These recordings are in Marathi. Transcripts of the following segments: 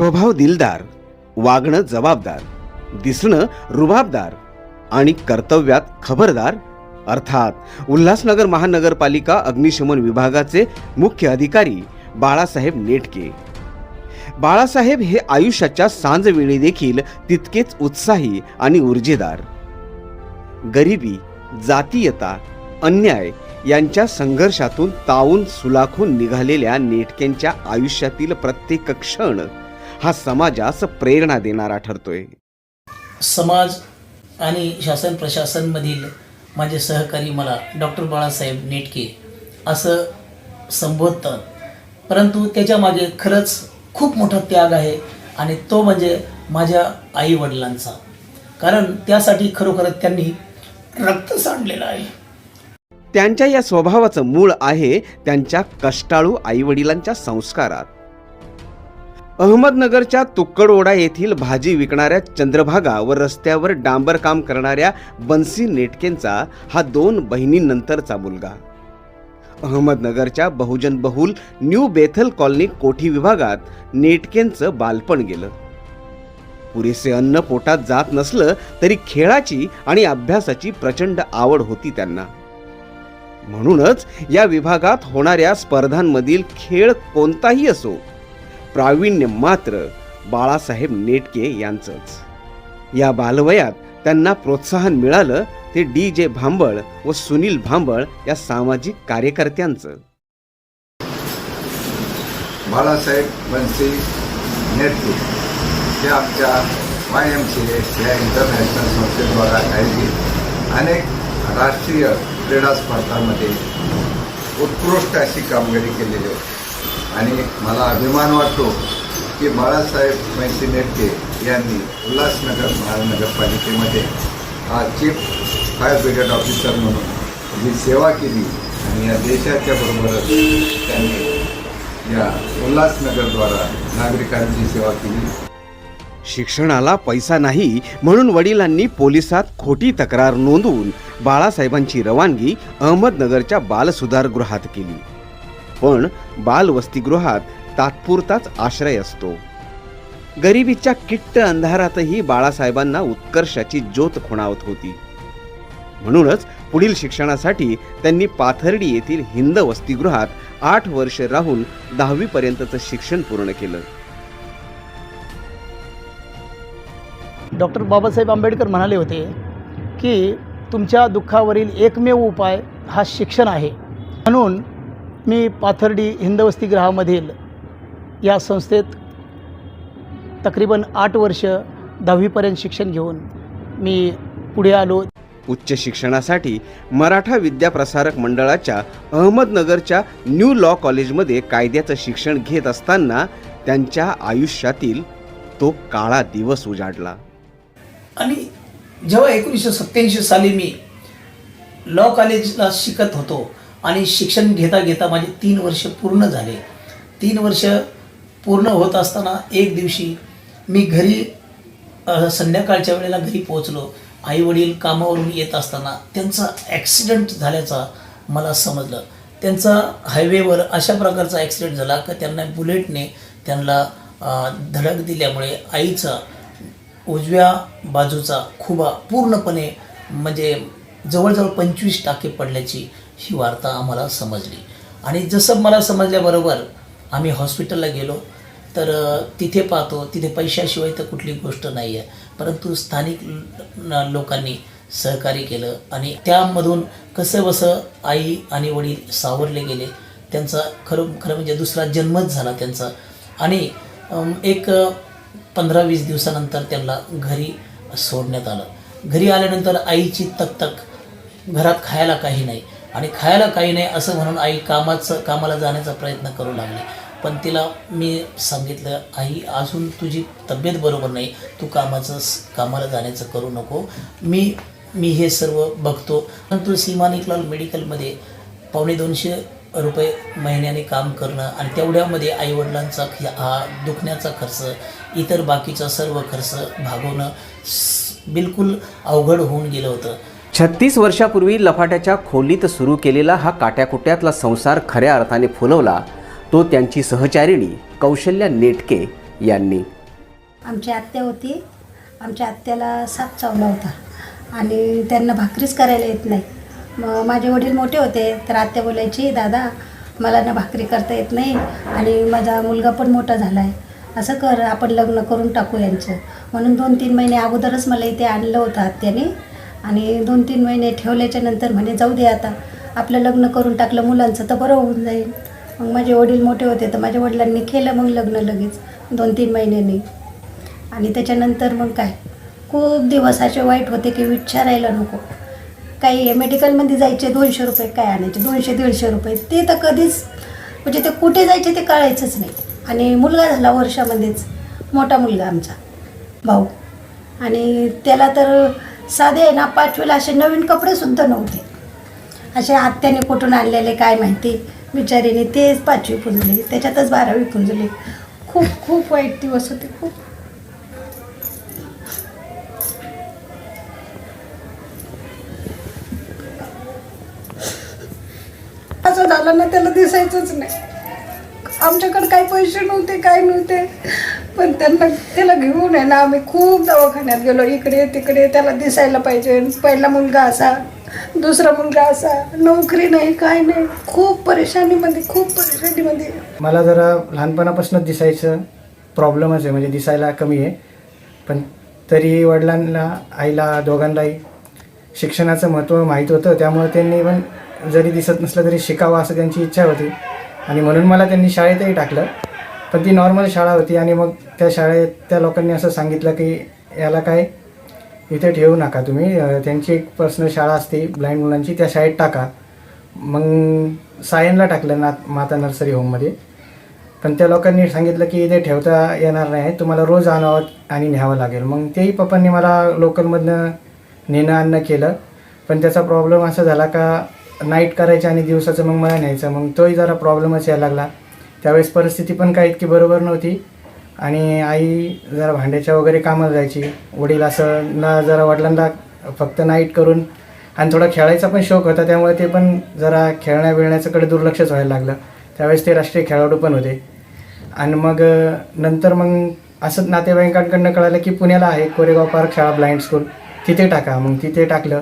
स्वभाव दिलदार वागणं जबाबदार दिसणं रुबाबदार आणि कर्तव्यात खबरदार अर्थात उल्हासनगर महानगरपालिका अग्निशमन विभागाचे मुख्य अधिकारी बाळासाहेब नेटके. बाळासाहेब हे आयुष्याच्या सांजवेळी देखील तितकेच उत्साही आणि ऊर्जेदार. गरिबी जातीयता अन्याय यांच्या संघर्षातून तावून सुलाखून निघालेल्या नेटक्यांच्या आयुष्यातील प्रत्येक क्षण हा समाजास प्रेरणा देणारा ठरतोय. समाज आणि शासन प्रशासनमधील माझे सहकारी मला डॉक्टर बाळासाहेब नेटके असं संबोधतात. परंतु त्याच्यामागे खरंच खूप मोठा त्याग आहे आणि तो म्हणजे माझ्या आईवडिलांचा. कारण त्यासाठी खरोखरच त्यांनी रक्त सांडलेलं आहे. त्यांच्या या स्वभावाचं मूळ आहे त्यांच्या कष्टाळू आईवडिलांच्या संस्कारात. अहमदनगरच्या तुक्कडओढा येथील भाजी विकणाऱ्या चंद्रभागा व रस्त्यावर डांबर काम करणाऱ्या बन्सी नेटकेंचा हा दोन बहिणींनंतरचा मुलगा. अहमदनगरच्या बहुजन बहुल न्यू बेथल कॉलनी कोठी विभागात नेटकेंचं बालपण गेलं. पुरेसे अन्न पोटात जात नसलं तरी खेळाची आणि अभ्यासाची प्रचंड आवड होती त्यांना. म्हणूनच या विभागात होणाऱ्या स्पर्धांमधील खेळ कोणताही असो प्रावीण्य मात्र बाळासाहेब नेटके यांचंच. या बालवयात त्यांना प्रोत्साहन मिळालं ते डी जे भांबळ व सुनील भांबळ या सामाजिक कार्यकर्त्यांचं. बाळासाहेब बनसी नेटके हे आमच्या वाय एम सी एस या इंटरनॅशनल संस्थेद्वारा आयोजित अनेक राष्ट्रीय क्रीडा स्पर्धांमध्ये उत्कृष्ट अशी कामगिरी केलेली आहे आणि मला अभिमान वाटतो की बाळासाहेब बनसी नेटके यांनी उल्हासनगर महानगरपालिकेमध्ये हा चीफ फायर ब्रिगेड ऑफिसर म्हणून जी सेवा केली आणि या देशाच्या बरोबरच त्यांनी या उल्हासनगरद्वारा नागरिकांची सेवा केली. शिक्षणाला पैसा नाही म्हणून वडिलांनी पोलिसात खोटी तक्रार नोंदवून बाळासाहेबांची रवानगी अहमदनगरच्या बालसुधारगृहात केली. पण बालवसतिगृहात तात्पुरताच आश्रय असतो. गरिबीच्या किट्ट अंधारातही बाळासाहेबांना उत्कर्षाची ज्योत खुणावत होती. म्हणूनच पुढील शिक्षणासाठी त्यांनी पाथर्डी येथील हिंद वसतिगृहात आठ वर्ष राहून दहावीपर्यंतचं शिक्षण पूर्ण केलं. डॉक्टर बाबासाहेब आंबेडकर म्हणाले होते की तुमच्या दुःखावरील एकमेव उपाय हा शिक्षण आहे. म्हणून मी पाथर्डी हिंदवसतिगृहामधील या संस्थेत तकरीबन आठ वर्ष दहावीपर्यंत शिक्षण घेऊन मी पुढे आलो. उच्च शिक्षणासाठी मराठा विद्याप्रसारक मंडळाच्या अहमदनगरच्या न्यू लॉ कॉलेजमध्ये कायद्याचं शिक्षण घेत असताना त्यांच्या आयुष्यातील तो काळा दिवस उजाडला. आणि जेव्हा एकोणीसशे सत्याऐंशी साली मी लॉ कॉलेजला शिकत होतो आणि शिक्षण घेता घेता माझे तीन वर्ष पूर्ण झाले. तीन वर्ष पूर्ण होत असताना एक दिवशी मी घरी संध्याकाळच्या वेळेला घरी पोहोचलो. आई वडील कामावरून येत असताना त्यांचा ॲक्सिडेंट झाल्याचा मला समजलं. त्यांचा हायवेवर अशा प्रकारचा ॲक्सिडेंट झाला का त्यांना बुलेटने त्यांना धडक दिल्यामुळे आईचा उजव्या बाजूचा खुबा पूर्णपणे म्हणजे जवळजवळ पंचवीस टाके पडल्याची ही वार्ता आम्हाला समजली. आणि जसं मला समजल्याबरोबर आम्ही हॉस्पिटलला गेलो तर तिथे पाहतो तिथे पैशाशिवाय तर कुठली गोष्ट नाही आहे परंतु स्थानिक लोकांनी सहकार्य केलं आणि त्यामधून कसं बसं आई आणि वडील सावरले गेले त्यांचा खरं खरं म्हणजे दुसरा जन्मच झाला त्यांचा. आणि एक पंधरा वीस दिवसानंतर त्यांना घरी सोडण्यात आलं. घरी आल्यानंतर आईची तकतक घरात खायला काही नाही. आणि खायला काही नाही असं म्हणून आई कामाचं कामाला जाण्याचा प्रयत्न करू लागली. पण तिला मी सांगितलं आई अजून तुझी तब्येत बरोबर नाही. तू कामाचं कामाला जाण्याचं करू नको. मी मी हे सर्व बघतो. परंतु सीमानिकलाल मेडिकलमध्ये पावणे दोनशे रुपये महिन्याने काम करणं आणि तेवढ्यामध्ये आईवडिलांचा हा दुखण्याचा खर्च इतर बाकीचा सर्व खर्च भागवणं बिलकुल अवघड होऊन गेलं होतं. छत्तीस वर्षापूर्वी लफाट्याच्या खोलीत सुरू केलेला हा काट्याकुट्यातला संसार खऱ्या अर्थाने फुलवला तो त्यांची सहचारिणी कौशल्या नेटके यांनी. आमची आत्या होती. आमच्या आत्याला साप चावला होता. आणि त्यांना भाकरीच करायला येत नाही. मग माझे वडील मोठे होते. तर आत्या बोलायची दादा मला ना भाकरी करता येत नाही आणि माझा मुलगा पण मोठा झाला आहे असं कर आपण लग्न करून टाकू यांचं. म्हणून दोन तीन महिने अगोदरच मला इथे आणलं होतं आत्याने. आणि दोन तीन महिने ठेवल्याच्या नंतर म्हणे जाऊ दे आता. आपलं लग्न करून टाकलं मुलांचं तर बरं होऊन जाईल. मग माझे वडील मोठे होते तर माझ्या वडिलांनी केलं मग लग्न लगेच दोन तीन महिन्यांनी. आणि त्याच्यानंतर मग काय? खूप दिवस असे वाईट होते की विचारायला नको. काही मेडिकलमध्ये जायचे दोनशे रुपये काय आणायचे? दोनशे दीडशे रुपये. ते तर कधीच म्हणजे ते कुठे जायचे ते कळायचंच नाही. आणि मुलगा झाला वर्षामध्येच मोठा मुलगा आमचा भाऊ. आणि त्याला तर साधे आहे ना पाचवीला असे नवीन कपडेसुद्धा नव्हते. असे आत्याने कुठून आणलेले काय माहिती? बिचारीने तेच पाचवी पुंजली त्याच्यातच बारावी पुंजली. खूप खूप वाईट दिवस होते खूप. असं झालं ना त्याला दिसायचंच नाही. आमच्याकडे काही पैसे नव्हते काय नव्हते. पण त्यांना त्याला घेऊन आहे ना आम्ही खूप दवाखान्यात गेलो. इकडे तिकडे त्याला दिसायला पाहिजे. पहिला मुलगा असा दुसरा मुलगा असा. नोकरी नाही काय नाही. खूप परेशानीमध्ये खूप परेशानीमध्ये. मला जरा लहानपणापासूनच दिसायचं प्रॉब्लेमच आहे. म्हणजे दिसायला कमी आहे. पण तरी वडिलांना आईला दोघांनाही शिक्षणाचं महत्त्व माहीत होतं. त्यामुळे त्यांनी पण जरी दिसत नसलं तरी शिकावं असं त्यांची इच्छा होती. आणि म्हणून मला त्यांनी शाळेतही टाकलं. पण ती नॉर्मल शाळा होती आणि मग त्या शाळेत त्या लोकांनी असं सांगितलं की याला काय इथे ठेवू नका तुम्ही. त्यांची एक पर्सनल शाळा असते ब्लाइंड मुलांची त्या शाळेत टाका. मग सायनला टाकलं ना माता नर्सरी होममध्ये पण त्या लोकांनी सांगितलं की इथे ठेवता येणार नाही तुम्हाला रोज आणावं आणि न्यावं लागेल. मग तेही पप्पांनी मला लोकलमधनं नेणं आणणं केलं. पण त्याचा प्रॉब्लेम असा झाला का नाईट करायचं आणि दिवसाचं मग मला न्यायचं. मग तोही जरा प्रॉब्लेमच यायला लागला. त्यावेळेस परिस्थिती पण काही इतकी बरोबर नव्हती. आणि आई जरा भांड्याच्या वगैरे कामाला जायची. वडील असं ना जरा वडिलांना फक्त नाईट करून आणि थोडा खेळायचा पण शौक होता. त्यामुळे ते पण जरा खेळण्या बिळण्याच्याकडे दुर्लक्षच व्हायला लागलं. त्यावेळेस ते राष्ट्रीय खेळाडू पण होते. आणि मग नंतर मग असंच नातेवाईकांकडनं कळालं की पुण्याला आहे कोरेगाव पार्क शाळा ब्लाइंड स्कूल. तिथे टाका. मग तिथे टाकलं.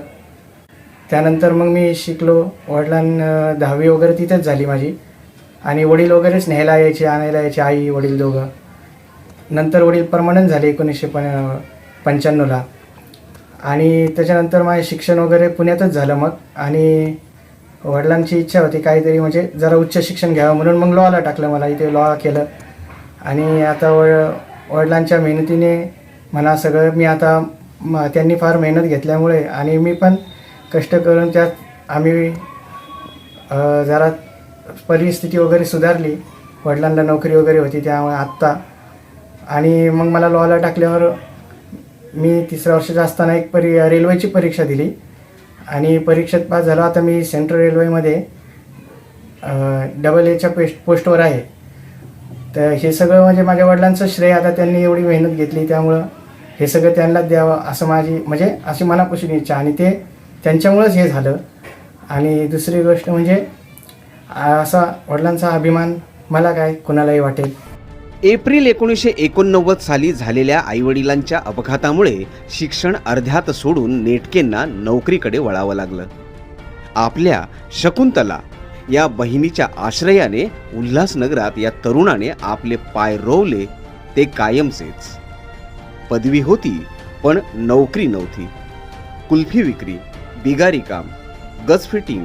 त्यानंतर मग मी शिकलो. वडिलां दहावी वगैरे तिथेच झाली माझी. आणि वडील वगैरेच न्यायला यायचे आणायला यायचे आई वडील दोघं. नंतर वडील परमनंट झाले एकोणीसशे पण पंच्याण्णवला. आणि त्याच्यानंतर माझे शिक्षण वगैरे पुण्यातच झालं मग. आणि वडिलांची इच्छा होती काहीतरी म्हणजे जरा उच्च शिक्षण घ्यावं म्हणून मग लॉला टाकलं मला इथे लॉ केलं. आणि आता वड वडिलांच्या मेहनतीने म्हणा सगळं मी आता म त्यांनी फार मेहनत घेतल्यामुळे आणि मी पण कष्ट करून त्यात आम्ही जरा परिस्थिती वगैरे सुधारली. वडिलांना नोकरी वगैरे होती त्यामुळे आत्ता. आणि मग मला लॉला टाकल्यावर मी तिसऱ्या वर्षाचा असताना एक परी रेल्वेची परीक्षा दिली. आणि परीक्षेत पास झालो. आता मी सेंट्रल रेल्वेमध्ये डबल एच्या पेस्ट पोस्टवर आहे. तर हे सगळं म्हणजे माझ्या वडिलांचं श्रेय. आता त्यांनी एवढी मेहनत घेतली. त्यामुळं हे सगळं त्यांनाच द्यावं असं माझी म्हणजे अशी मनापासून इच्छा. आणि ते त्यांच्यामुळंच हे झालं. आणि दुसरी गोष्ट म्हणजे असा वडिलांचा अभिमान मला काय कुणालाही वाटेल? एप्रिल एकोणीसशे एकोणनव्वद साली झालेल्या आईवडिलांच्या अपघातामुळे शिक्षण अर्ध्यात सोडून नेटकेंना नोकरीकडे वळावं लागलं. आपल्या शकुंतला या बहिणीच्या आश्रयाने उल्हासनगरात या तरुणाने आपले पाय रोवले ते कायमचेच. पदवी होती पण नोकरी नव्हती. कुल्फी विक्री बिगारी काम गज फिटिंग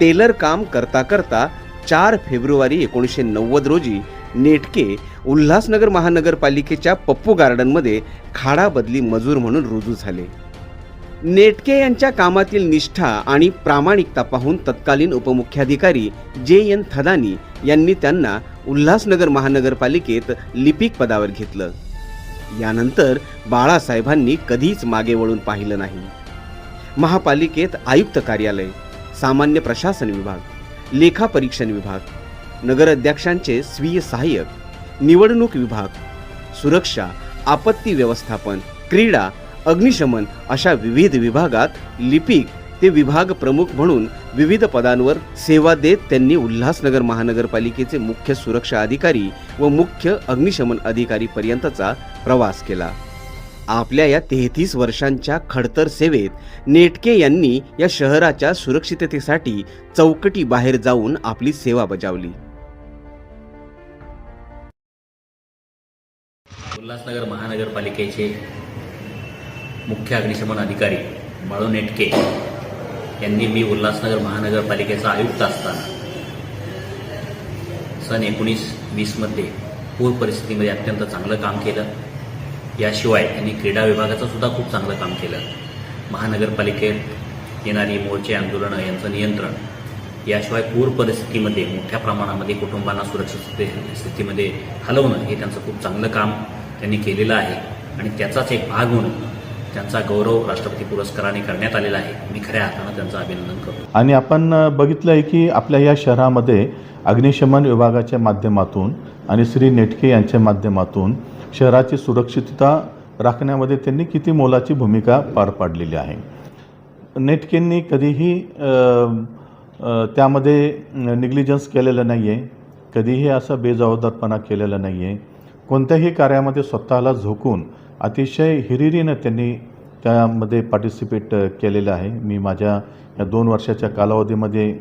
टेलर काम करता करता चार फेब्रुवारी एकोणीसशे नव्वद रोजी नेटके उल्हासनगर महानगरपालिकेच्या पप्पू गार्डनमध्ये खाडा बदली मजूर म्हणून रुजू झाले. नेटके यांच्या कामातील निष्ठा आणि प्रामाणिकता पाहून तत्कालीन उपमुख्याधिकारी जे एन थदानी यांनी त्यांना उल्हासनगर महानगरपालिकेत लिपिक पदावर घेतलं. यानंतर बाळासाहेबांनी कधीच मागे वळून पाहिलं नाही. महापालिकेत आयुक्त कार्यालय सामान्य प्रशासन विभाग लेखा परीक्षण विभाग नगराध्यक्षांचे स्वीय सहाय्यक निवडणूक विभाग सुरक्षा आपत्ती व्यवस्थापन क्रीडा अग्निशमन अशा विविध विभागात लिपिक ते विभाग प्रमुख म्हणून विविध पदांवर सेवा देत त्यांनी उल्हासनगर महानगरपालिकेचे मुख्य सुरक्षा अधिकारी व मुख्य अग्निशमन अधिकारी पर्यंतचा प्रवास केला. आपल्या या तेहतीस वर्षांच्या खडतर सेवेत नेटके यांनी या शहराच्या सुरक्षिततेसाठी चौकटी बाहेर जाऊन आपली सेवा बजावली. उल्हासनगर महानगरपालिकेचे मुख्य अग्निशमन अधिकारी बाळू नेटके यांनी मी उल्हासनगर महानगरपालिकेचा आयुक्त असताना सन एकोणीस वीसमध्ये पूर परिस्थितीमध्ये अत्यंत चांगलं काम केलं. याशिवाय त्यांनी क्रीडा विभागाचं सुद्धा खूप चांगलं काम केलं. महानगरपालिकेत येणारी मोर्चे आंदोलनं यांचं नियंत्रण याशिवाय पूर परिस्थितीमध्ये मोठ्या प्रमाणामध्ये कुटुंबांना सुरक्षित स्थितीमध्ये हलवणं हे त्यांचं खूप चांगलं काम त्यांनी केलेलं आहे. आणि त्याचाच एक भाग म्हणून त्यांचा गौरव राष्ट्रपती पुरस्काराने करण्यात आलेला आहे. मी खऱ्या अर्थानं त्यांचं अभिनंदन करतो. आणि आपण बघितलं आहे की आपल्या या शहरामध्ये अग्निशमन विभागाच्या माध्यमातून आणि श्री नेटके यांच्या माध्यमातून शहराची सुरक्षितता राखण्यामध्ये त्यांनी किती मोलाची भूमिका पार पाडलेली आहे. नेटकेंनी कधीही त्यामध्ये निग्लिजन्स केलेलं नाही आहे कधीही असा बेजबाबदारपणा केलेला नाही आहे कोणत्याही कार्यामध्ये स्वतःला झोकून अतिशय हिरिरीनं त्यांनी त्यामध्ये पार्टिसिपेट केलेलं आहे. मी माझ्या या दोन वर्षाच्या कालावधीमध्ये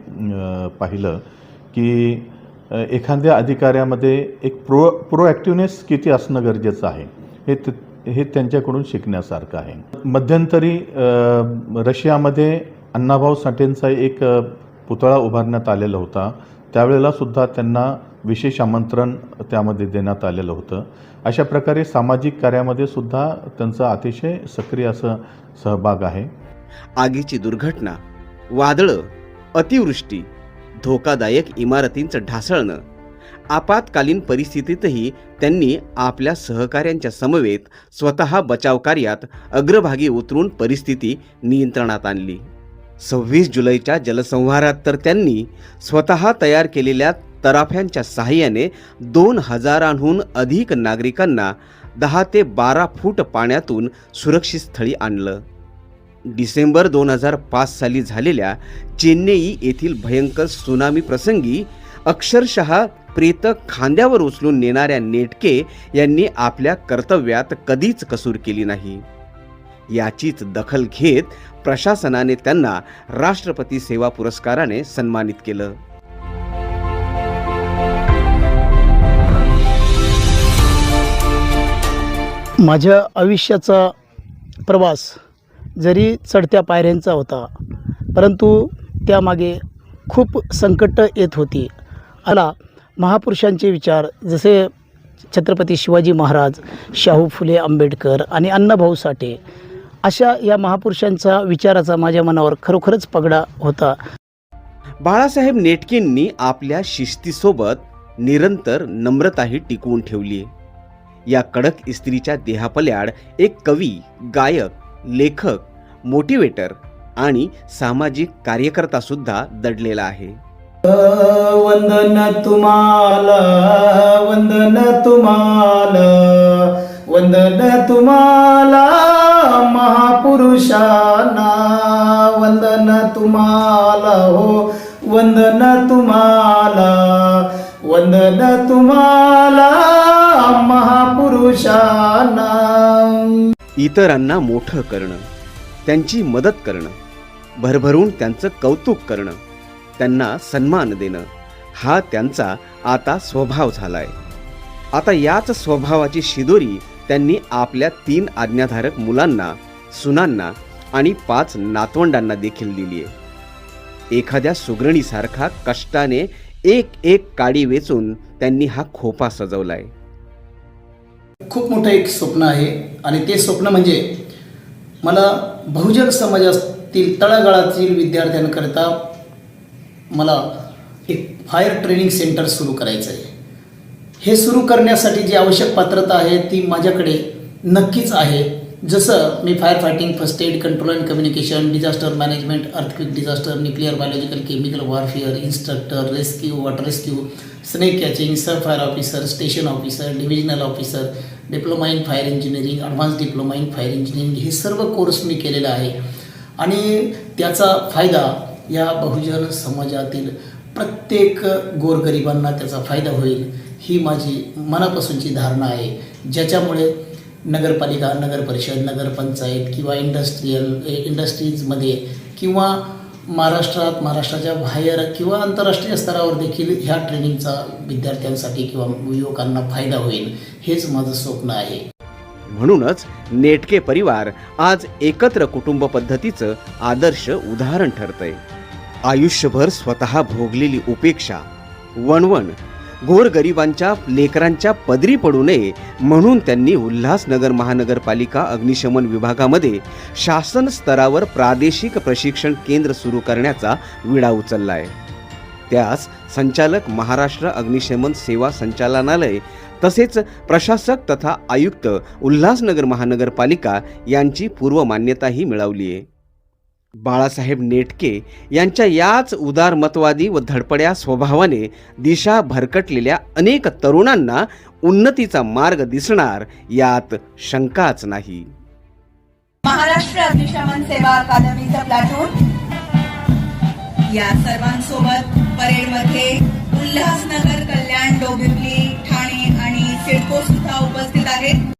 पाहिलं की एखाद्या अधिकाऱ्यामध्ये एक प्रो प्रोॲक्टिवनेस किती असणं गरजेचं आहे हे त हे त्यांच्याकडून शिकण्यासारखं आहे. मध्यंतरी रशियामध्ये अण्णाभाऊ साठेंचा एक पुतळा उभारण्यात आलेला होता. त्यावेळेला सुद्धा त्यांना विशेष आमंत्रण त्यामध्ये देण्यात आलेलं होतं. अशा प्रकारे सामाजिक कार्यामध्ये सुद्धा त्यांचा अतिशय सक्रिय असं सहभाग आहे. आगीची दुर्घटना वादळं अतिवृष्टी धोकादायक इमारतींचं ढासळणं. आपत्कालीन परिस्थितीतही त्यांनी आपल्या सहकाऱ्यांच्या समवेत स्वतः बचाव कार्यात अग्रभागी उतरून परिस्थिती नियंत्रणात आणली. सव्वीस जुलैच्या जलसंहारात तर त्यांनी स्वतः तयार केलेल्या तराफ्यांच्या सहाय्याने दोन हजारांहून अधिक नागरिकांना दहा ते बारा फूट पाण्यातून सुरक्षित स्थळी आणलं. डिसेंबर दोन हजार पाच साली झालेल्या चेन्नई येथील भयंकर सुनामी प्रसंगी अक्षरशः प्रेत खांद्यावर उचलून नेणाऱ्या नेटके यांनी आपल्या कर्तव्यात कधीच कसूर केली नाही. याचीच दखल घेत प्रशासनाने त्यांना राष्ट्रपती सेवा पुरस्काराने सन्मानित केलं. माझ्या आयुष्याचा प्रवास जरी चढत्या पायऱ्यांचा होता परंतु त्यामागे खूप संकट येत होती. आला महापुरुषांचे विचार जसे छत्रपती शिवाजी महाराज शाहू फुले आंबेडकर आणि अण्णाभाऊ साठे. अशा या महापुरुषांचा विचाराचा माझ्या मनावर खरोखरच पगडा होता. बाळासाहेब नेटकेंनी आपल्या शिस्तीसोबत निरंतर नम्रताही टिकवून ठेवली या कडक इस्त्रीच्या देहापल्याड एक कवी गायक लेखक मोटिवेटर आणि सामाजिक कार्यकर्ता सुद्धा दडलेला आहे. वंदन तुम्हाला वंदन तुम्हाला वंदन तुम्हाला महापुरुषांना वंदन तुम्हाला हो वंदन तुम्हाला वंदन तुम्हाला महापुरुषांना. इतरांना मोठं करणं त्यांची मदत करणं भरभरून त्यांचं कौतुक करणं त्यांना सन्मान देणं हा त्यांचा आता स्वभाव झालाय. आता याच स्वभावाची शिदोरी त्यांनी आपल्या तीन आज्ञाधारक मुलांना सुनांना आणि पाच नातवंडांना देखील दिली आहे एखाद्या सुगरणीसारखा कष्टाने एक एक काडी वेचून त्यांनी हा खोपा सजवलाय. खूप मोठं एक स्वप्न आहे. आणि ते स्वप्न म्हणजे मला बहुजन समाजातील तळागाळातील विद्यार्थ्यांकरता मला एक फायर ट्रेनिंग सेंटर सुरू करायचं आहे. हे सुरू करण्यासाठी जी आवश्यक पात्रता आहे ती माझ्याकडे नक्कीच आहे. जसं मी fire fighting first aid control and communication disaster management earthquake disaster nuclear biological chemical warfare instructor rescue water rescue snake catching sub fire officer station officer divisional officer diploma in fire engineering advance diploma in fire engineering हे सर्व कोर्स मी केलेला आहे. आणि त्याचा फायदा या बहुजन समाजातील प्रत्येक गोरगरिबांना त्याचा फायदा होईल ही माझी मनापासूनची धारणा आहे. ज्याच्यामुळे नगरपालिका नगर परिषद नगरपंचायत किंवा इंडस्ट्रीयल इंडस्ट्रीजमध्ये किंवा महाराष्ट्रात महाराष्ट्राच्या बाहेर किंवा आंतरराष्ट्रीय स्तरावर देखील ह्या ट्रेनिंगचा विद्यार्थ्यांसाठी किंवा युवकांना फायदा होईल हेच माझं स्वप्न आहे. म्हणूनच नेटके परिवार आज एकत्र कुटुंब पद्धतीचं आदर्श उदाहरण ठरतंय. आयुष्यभर स्वतः भोगलेली उपेक्षा वणवण गोरगरिबांच्या लेकरांच्या पदरी पडू नये म्हणून त्यांनी उल्हासनगर महानगरपालिका अग्निशमन विभागामध्ये शासन स्तरावर प्रादेशिक प्रशिक्षण केंद्र सुरू करण्याचा विडा उचलला आहे त्यास संचालक महाराष्ट्र अग्निशमन सेवा संचालनालय तसेच प्रशासक तथा आयुक्त उल्हासनगर महानगरपालिका यांची पूर्व मान्यताही मिळवली आहे बाळासाहेब नेटके यांच्या याच उदारमतवादी व धडपड्या स्वभावाने दिशा भरकटलेल्या अनेक तरुणांना उन्नतीचा मार्ग दिसणार यात शंकाच नाही. महाराष्ट्र अग्निशमन सेवा अकादमीचा प्लॅटून या सर्वांसोबत परेडमध्ये उल्हासनगर कल्याण डोंबिवली ठाणे आणि सिडको सुद्धा उपस्थित आहेत.